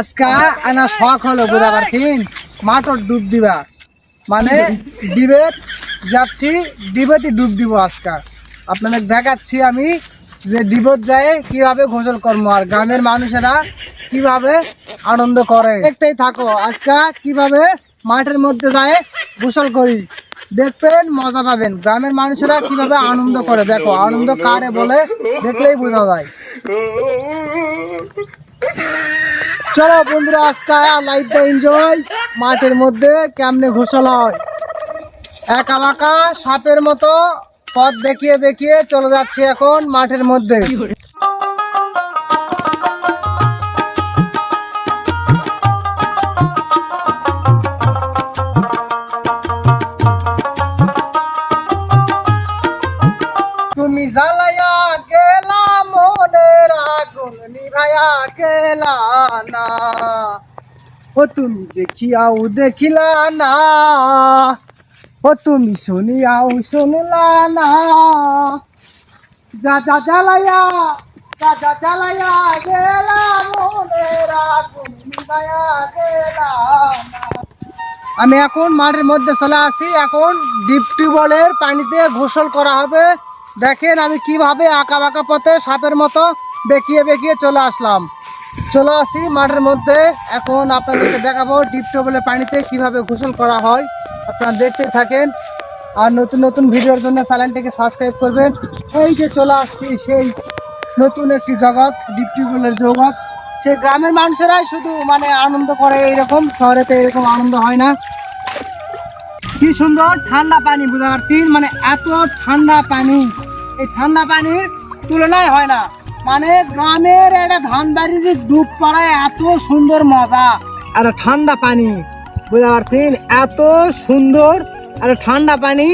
আজকা আনা শখ হলো বুঝাবার কিন মাঠর ডুব দিবা। মানে ডিবে যাচ্ছি ডিবেতে ডুব দিব আজকা। আপনাদের দেখাচ্ছি আমি যে ডিবত যায়, কীভাবে গোসল কর্ম আর গ্রামের মানুষেরা কীভাবে আনন্দ করে। দেখতেই থাকো, আজকা কীভাবে মাঠের মধ্যে যায় গোসল করি। দেখবেন, মজা পাবেন। গ্রামের মানুষেরা কীভাবে আনন্দ করে, দেখো, আনন্দ কারে বলে, দেখলেই বোঝা যায়। চলো বন্ধুরা, আজকে লাইফ দা এনজয় মাঠের মধ্যে কেমনে ঘোষল হয়। একা বাঁকা সাপের মতো পথ বেঁকিয়ে বেঁকিয়ে চলে যাচ্ছে এখন মাঠের মধ্যে। ও তুমি দেখিয়াও দেখিলা না ও তুমি শুনিয়াও শুনলা না যা যা জ্বালাইয়া আমি এখন মাঠের মধ্যে চলে আসি। এখন ডিপ টিউবওয়েলের পানিতে গোসল করা হবে। দেখেন আমি কীভাবে আঁকা বাঁকা পথে সাপের মতো বেঁকিয়ে বেঁকিয়ে চলে আসলাম। চলে আসি মাঠের মধ্যে। এখন আপনাদেরকে দেখাবো ডিপ টিউবওয়েলের পানিতে কীভাবে গোসল করা হয়। আপনারা দেখতে থাকেন। আর নতুন নতুন ভিডিওর জন্য চ্যানেলটিকে সাবস্ক্রাইব করবেন। এই যে চলে আসছি সেই নতুন একটি জগৎ ডিপ টিউবওয়েলের জগৎ। সেই গ্রামের মানুষেরাই শুধু মানে আনন্দ করে এইরকম, শহরেতে এরকম আনন্দ হয় না। কি সুন্দর ঠান্ডা পানি বুঝতে পারছেন? মানে এত ঠান্ডা পানি। এই ঠান্ডা পানির তুলনায় হয় না। মানে গ্রামের একটা ধান বাড়িতে ডুব পড়ায় এত সুন্দর মজা। আর ঠান্ডা পানি বুঝতে পারছেন এত সুন্দর, আর ঠান্ডা পানি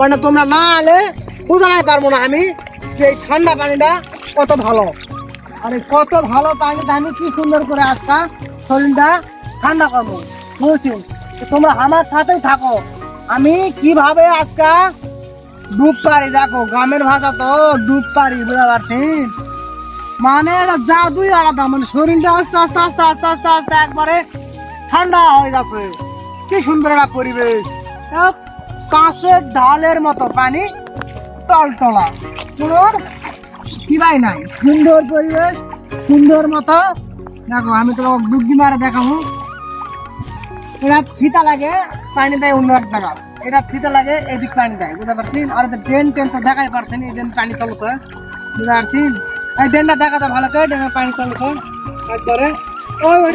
মানে তোমরা না আলে বোঝানাই পারব না আমি যে ঠান্ডা পানিটা কত ভালো। আরে কত ভালো পানিতে আমি কি সুন্দর করে আজকা শরীরটা ঠান্ডা করব, বুঝছি? তোমরা আমার সাথেই থাকো। আমি কীভাবে আজকা ডুব পারি দেখো, গ্রামের ভাষা তো ডুব পারি বুঝতে পারছিস মানে এটা জাদুই আলাদা মানে শরীরটা আস্তে আস্তে আস্তে আস্তে আস্তে আস্তে একবারে ঠান্ডা হয়ে যাচ্ছে কি সুন্দর একটা পরিবেশ। কাঁচের ঢালের মতো পানি, টলটলা। কোনো কিলাই নাই। সুন্দর পরিবেশ, সুন্দর মতো। দেখো, আমি তো ডুবকি মারে দেখাবো। এটা ফিতা লাগে, পানি দেয় অন্য এক জায়গা এটা ফিতা লাগে, এদিক পানি দেয়। বুঝতে পারছেন? আর ড্রেন টেন তো দেখাই পারছেন, এই ড্রেন পানি চলছে। বুঝতে পারছেন? এই ড্রেনটা দেখা তো ভালো করে ড্রেনের পানি চলছে একবারে। ওই ওই।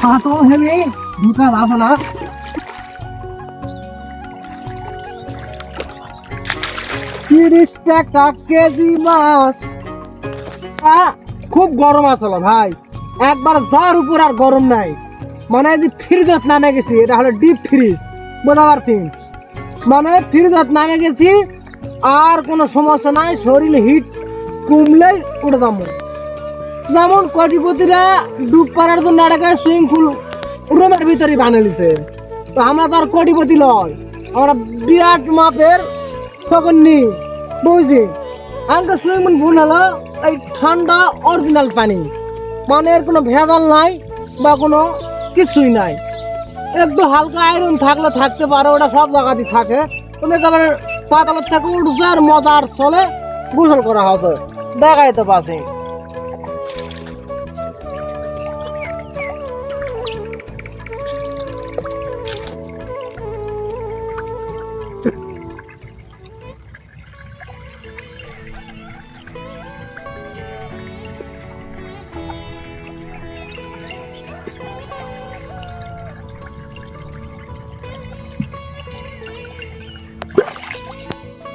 হ্যাঁ ঢুকা না। তিরিশ টাকা কেজি মাছ। খুব গরম আসলো, ভাই। একবার যার উপর আর গরম নাই। মানে যে ফ্রিজত নামে গেছি, এটা হলো ডিপ ফ্রিজ বুঝতে পারছেন? মানে ফ্রিজত নামে গেছি, আর কোনো সমস্যা নাই, শরীর হিট কমলেই উঠে যাব। যেমন কোটিপতিরা ডুব পাড়ার জন্য একটা সুইমিং পুল রুমের ভিতরে বানালিছে তো আমরা তো আর কোটিপতি লয় আমরা বিরাট মাপের তখন নি বুঝছি আমাকে সুইমিং পুল হলো এই ঠান্ডা অরিজিনাল পানি। মানে এর কোনো ভেজাল নাই বা কোনো কিছুই নাই। একটু হালকা আয়রন থাকলে থাকতে পারে, ওটা সব জায়গাতেই থাকে। একেবারে পাতালের থেকে উঠছে আর মজার চলে গোসল করা হচ্ছে দেখাইতে পারছি।